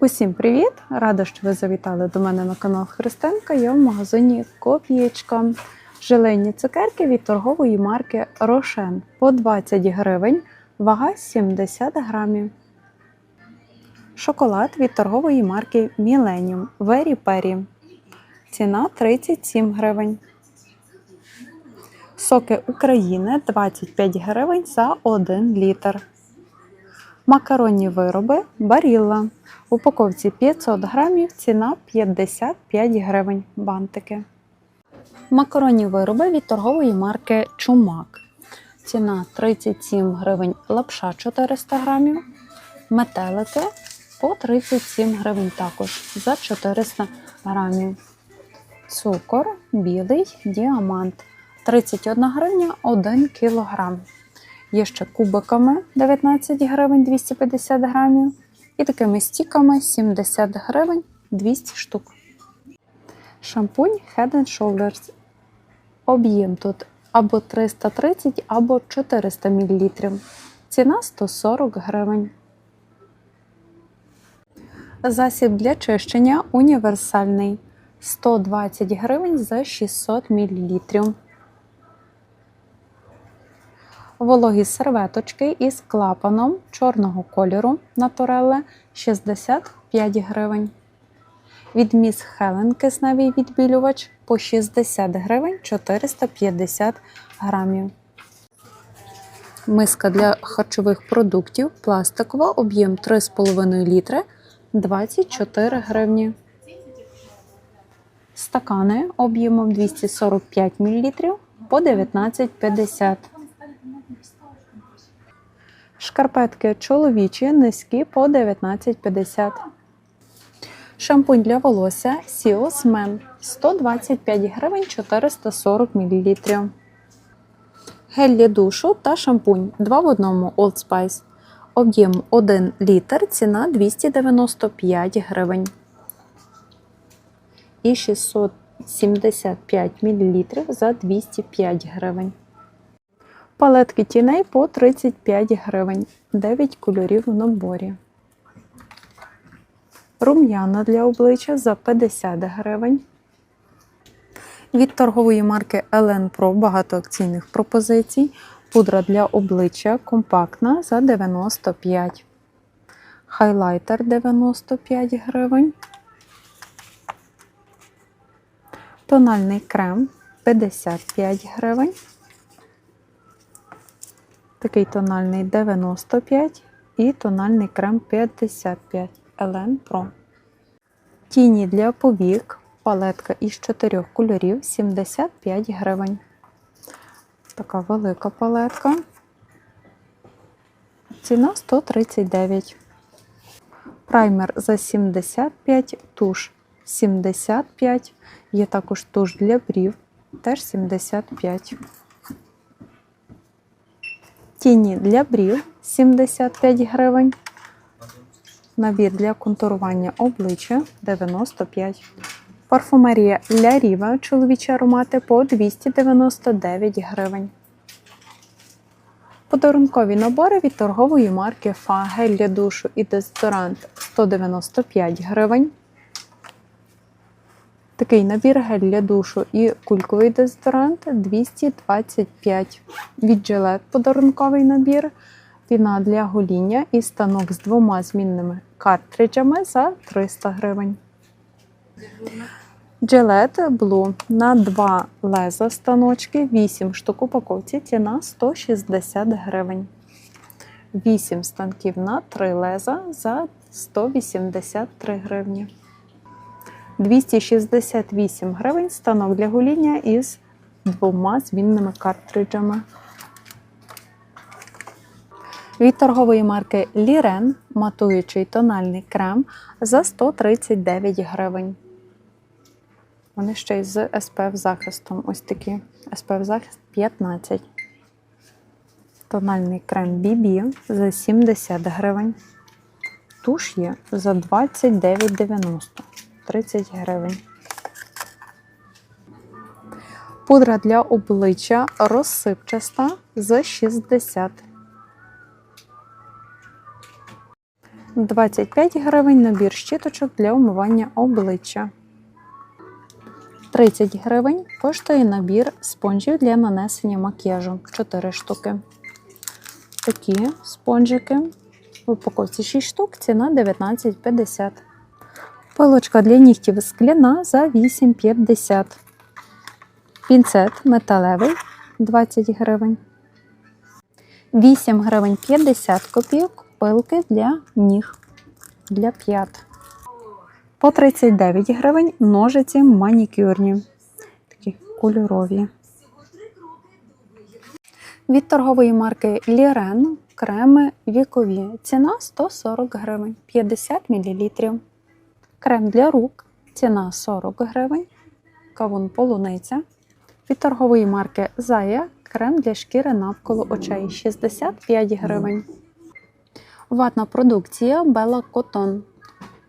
Усім привіт! Рада, що ви завітали до мене на канал Христинка. Я в магазині Копієчка. Желейні цукерки від торгової марки Рошен по 20 гривень, вага 70 грамів. Шоколад від торгової марки Millennium Very Perry. Ціна 37 гривень. Соки України 25 гривень за 1 літр. Макаронні вироби Барілла. В упаковці 500 грамів, ціна 55 гривень бантики. Макаронні вироби від торгової марки Чумак. Ціна 37 гривень лапша 400 грамів. Метелики по 37 гривень також за 400 грамів. Цукор білий діамант 31 гривня 1 кілограм. Є ще кубиками 19 гривень 250 грамів. І такими стіками 70 гривень 200 штук. Шампунь Head and Shoulders. Об'єм тут або 330, або 400 мл. Ціна 140 гривень. Засіб для чищення універсальний 120 гривень за 600 мл. Вологі серветочки із клапаном чорного кольору Натуреле 65 гривень. Від міс Хелен кисневий відбілювач по 60 гривень 450 грамів. Миска для харчових продуктів пластикова, об'єм 3,5 літри 24 гривні. Стакани об'ємом 245 мл по 19,50 Шкарпетки чоловічі низькі по 19,50. Шампунь для волосся Сіос Мен 125 гривень 440 мл. Гель для душу та шампунь 2 в одному Old Spice. Об'єм 1 літр, ціна 295 гривень. І 675 мл за 205 гривень. Палетки тіней по 35 гривень, 9 кольорів в наборі. Рум'яна для обличчя за 50 гривень. Від торгової марки Elen Pro багато акційних пропозицій. Пудра для обличчя компактна за 95. Хайлайтер 95 гривень. Тональний крем 55 гривень. Такий тональний 95 і тональний крем 55 Elen Pro. Тіні для повік. Палетка із чотирьох кольорів 75 гривень. Така велика палетка. Ціна 139. Праймер за 75, туш 75. Є також туш для брів, теж 75. Тіні для брів 75 гривень. Набір для контурування обличчя 95. Парфумерія Ля Ріва чоловічі аромати по 299 гривень. Подарункові набори від торгової марки Фа для душу і дезодорант 195 гривень. Такий набір гель для душу і кульковий дезодорант 225. Від Gillette подарунковий набір. Піна для гоління і станок з двома змінними картриджами за 300 гривень. Gillette Blue на 2 леза станочки, 8 штук упаковці, ціна 160 гривень. 8 станків на 3 леза за 183 гривні. 268 гривень станок для гоління із двома змінними картриджами. Від торгової марки Лірен матуючий тональний крем за 139 гривень. Вони ще й з SPF захистом. Ось такі. SPF захист 15. Тональний крем BB за 70 гривень. Туш є за 29,90 30 гривень. Пудра для обличчя розсипчаста за 60 25 гривень набір щіточок для умивання обличчя. 30 гривень коштує набір спонжів для нанесення макіяжу 4 штуки. Такі спонжики. В упаковці 6 штук, ціна 19,50. Пилочка для нігтів скляна за 8,50. Пінцет металевий 20 гривень. 8 гривень 50 копійок пилки для ніг для п'ят. По 39 гривень ножиці манікюрні. Такі кольорові. Від торгової марки Лірен креми вікові. Ціна 140 гривень 50 мл. Крем для рук. Ціна 40 гривень. Кавун полуниця. Від торгової марки Зая крем для шкіри навколо очей 65 гривень. Ватна продукція Bella Cotton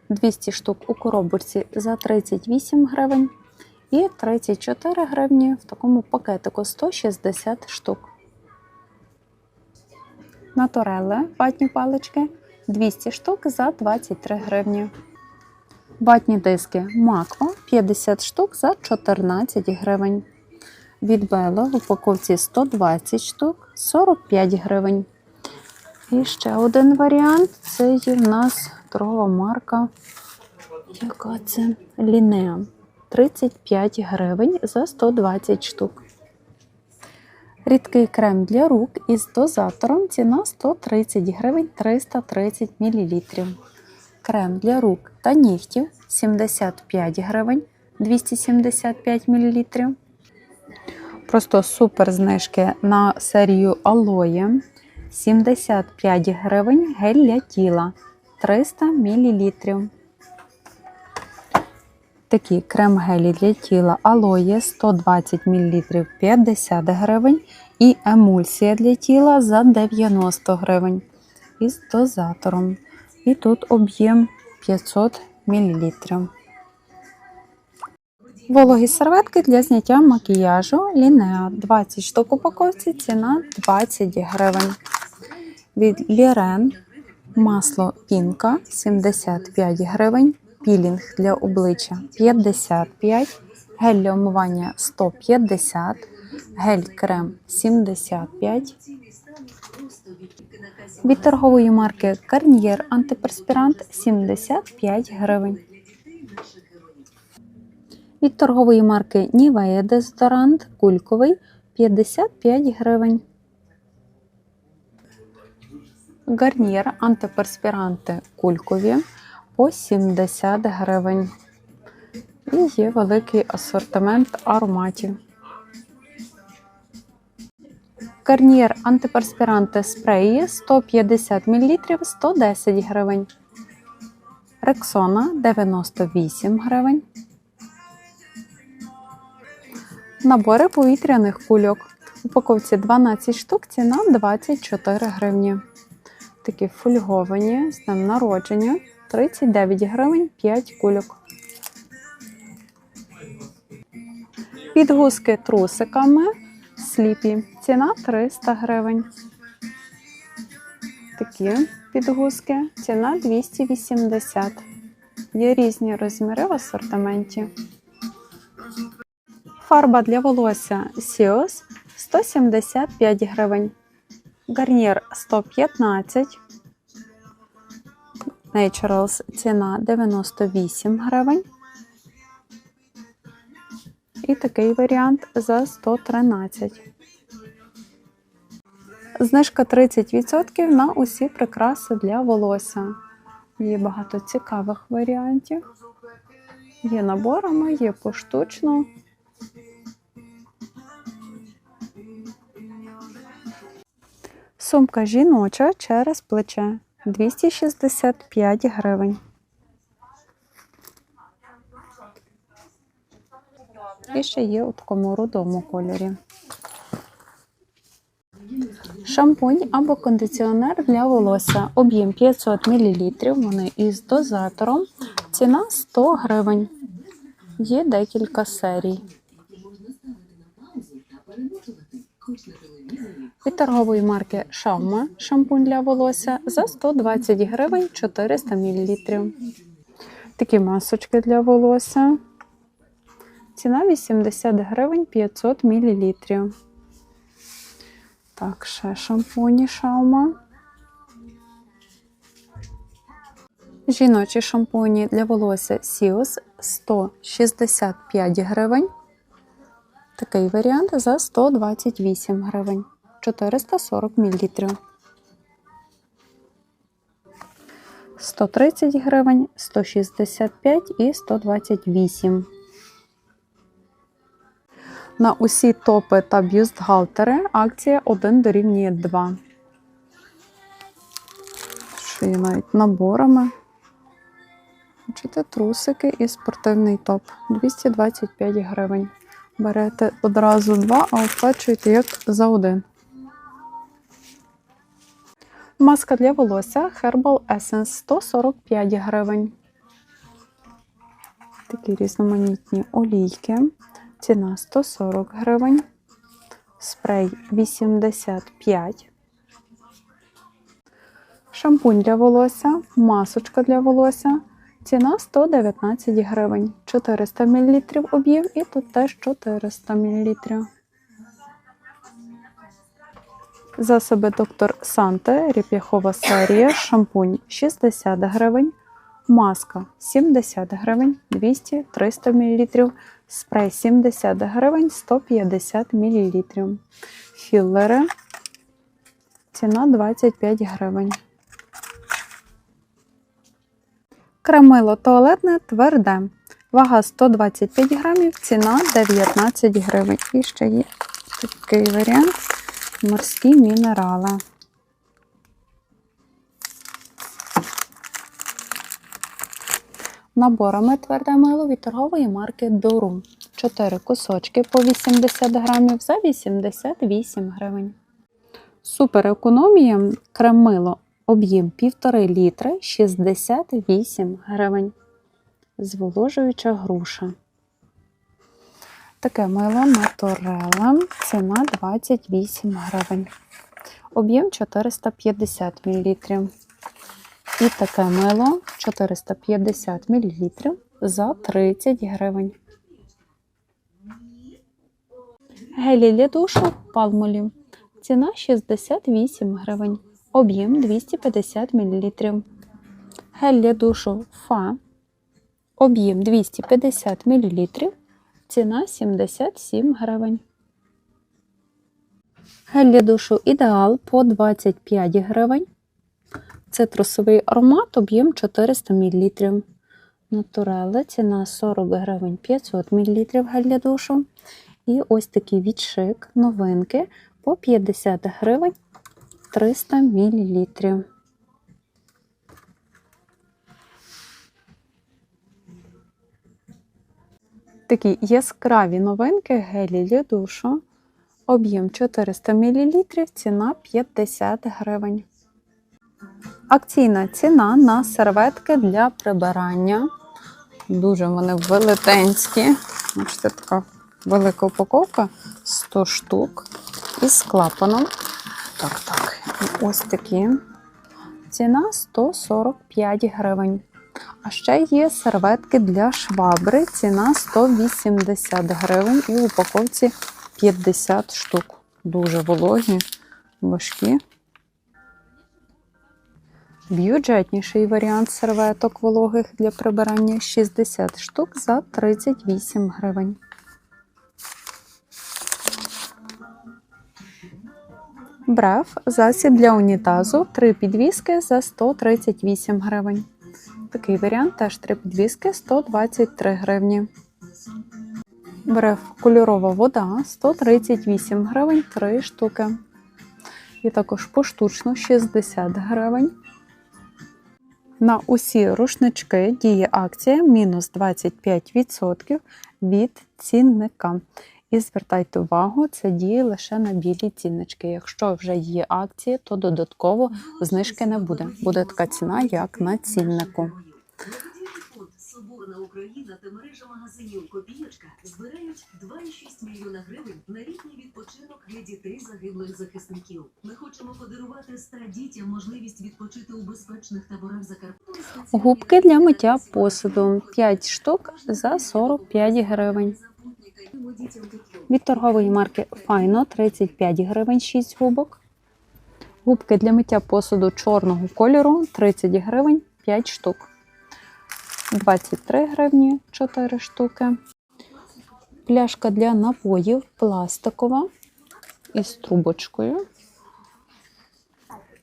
200 штук у коробочці за 38 гривень і 34 гривні в такому пакетику 160 штук. Натореле ватні палички 200 штук за 23 гривні. Ватні диски Маква 50 штук за 14 гривень. Від Бело в упаковці 120 штук 45 гривень. І ще один варіант це є в нас торгова марка. Яка це? Лінеа. 35 гривень за 120 штук. Рідкий крем для рук із дозатором ціна 130 гривень 330 мл. Крем для рук та нігтів 75 гривень 275 мл. Просто супер знижки на серію алоє 75 гривень гель для тіла 300 мл. Такі крем-гелі для тіла алоє 120 мл 50 гривень і емульсія для тіла за 90 гривень із дозатором. І тут об'єм 500 мл. Вологі серветки для зняття макіяжу Лінеа 20 штук упаковці, ціна 20 гривень. Від Лірен масло пінка 75 гривень, пілінг для обличчя 55, гель для омивання 150, гель крем 75. Від торгової марки Garnier антиперспірант 75 гривень. Від торгової марки Nivea дезодорант кульковий 55 гривень. Гарнір антиперспіранти кулькові по 70 гривень. І є великий асортимент ароматів. Гарнір антиперспіранти спреї 150 мл 110 гривень. Рексона 98 гривень. Набори повітряних кульок. Упаковці 12 штук, ціна 24 гривні. Такі фольговані з днем народження 39 гривень 5 кульок. Підгузки трусиками сліпі. Ціна 300 гривень. Такі підгузки. Ціна 280. Є різні розміри в асортименті. Фарба для волосся Сіос 175 гривень. Гарнір 115. Naturals ціна 98 гривень. І такий варіант за 113. Знижка 30% на усі прикраси для волосся. Є багато цікавих варіантів. Є наборами, є поштучно. Сумка жіноча через плече 265 гривень. І ще є у такому рудому кольорі. Шампунь або кондиціонер для волосся. Об'єм 500 мл. Вони із дозатором. Ціна 100 гривень. Є декілька серій. Від торгової марки Шаума шампунь для волосся за 120 гривень 400 мл. Такі масочки для волосся. Ціна 80 гривень 500 мл. Так, ще шампуні Шаума. Жіночі шампуні для волосся Сіос 165 гривень. Такий варіант за 128 гривень. 440 мл. 130 гривень, 165 і 128. На усі топи та бюстгальтери акція 1 дорівнює 2. Що є навіть наборами. Бачите, трусики і спортивний топ 225 гривень. Берете одразу два, а оплачуєте як за один. Маска для волосся Herbal Essence 145 гривень. Такі різноманітні олійки. Ціна 140 гривень. Спрей 85. Шампунь для волосся, масочка для волосся. Ціна 119 гривень. 400 мл об'єм і тут теж 400 мл. Засоби доктор Санте, ріп'яхова серія, шампунь 60 гривень, маска 70 гривень, 200 300 мл, спрей 70 гривень, 150 мл. Філлери. Ціна 25 гривень. Кремило туалетне тверде. Вага 125 грамів, ціна 19 гривень. І ще є такий варіант морські мінерали. Наборами тверде мило від торгової марки Дорум. 4 кусочки по 80 грамів за 88 гривень. Супер економія кремило об'єм 1,5 літри 68 гривень. Зволожуюча груша. Таке мило Моторела, ціна 28 гривень. Об'єм 450 мл. І таке мило 450 мл за 30 гривень. Гелі для душу палмолів. Ціна 68 гривень. Об'єм 250 мл. Гель для душу Фа. Об'єм 250 мл. Ціна 77 гривень. Гель для душу ідеал по 25 гривень. Цитрусовий аромат, об'єм 400 мл. Натуреле ціна 40 гривень 500 мл гель для душу. І ось такий відшик новинки по 50 гривень 300 мл. Такі яскраві новинки гелі для душу. Об'єм 400 мл, ціна 50 гривень. Акційна ціна на серветки для прибирання. Дуже вони велетенські. Бачите, така велика упаковка 100 штук із клапаном. Так, так. Ось такі. Ціна 145 гривень. А ще є серветки для швабри. Ціна 180 гривень і в упаковці 50 штук. Дуже вологі, важкі. Бюджетніший варіант серветок вологих для прибирання 60 штук за 38 гривень. Бреф засіб для унітазу 3 підвіски за 138 гривень. Такий варіант теж 3 підвіски 123 гривні. Бреф кольорова вода 138 гривень 3 штуки. І також поштучно 60 гривень. На усі рушнички діє акція мінус 25% від цінника. І звертайте увагу, це діє лише на білі ціннички. Якщо вже є акції, то додатково знижки не буде. Буде така ціна, як на ціннику. Та мережа магазинів Копійочка збирають 2,6 мільйона гривень на літній відпочинок для дітей загиблих захисників. Ми хочемо подарувати 100 дітям можливість відпочити у безпечних таборах Закарпаття. Губки для миття посуду 5 штук за 45 гривень. Від торгової марки Файно 35 гривень 6 губок. Губки для миття посуду чорного кольору 30 гривень 5 штук. 23 гривні 4 штуки. Пляшка для напоїв пластикова із трубочкою.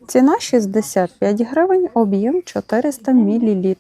Ціна 65 гривень, об'єм 400 мл.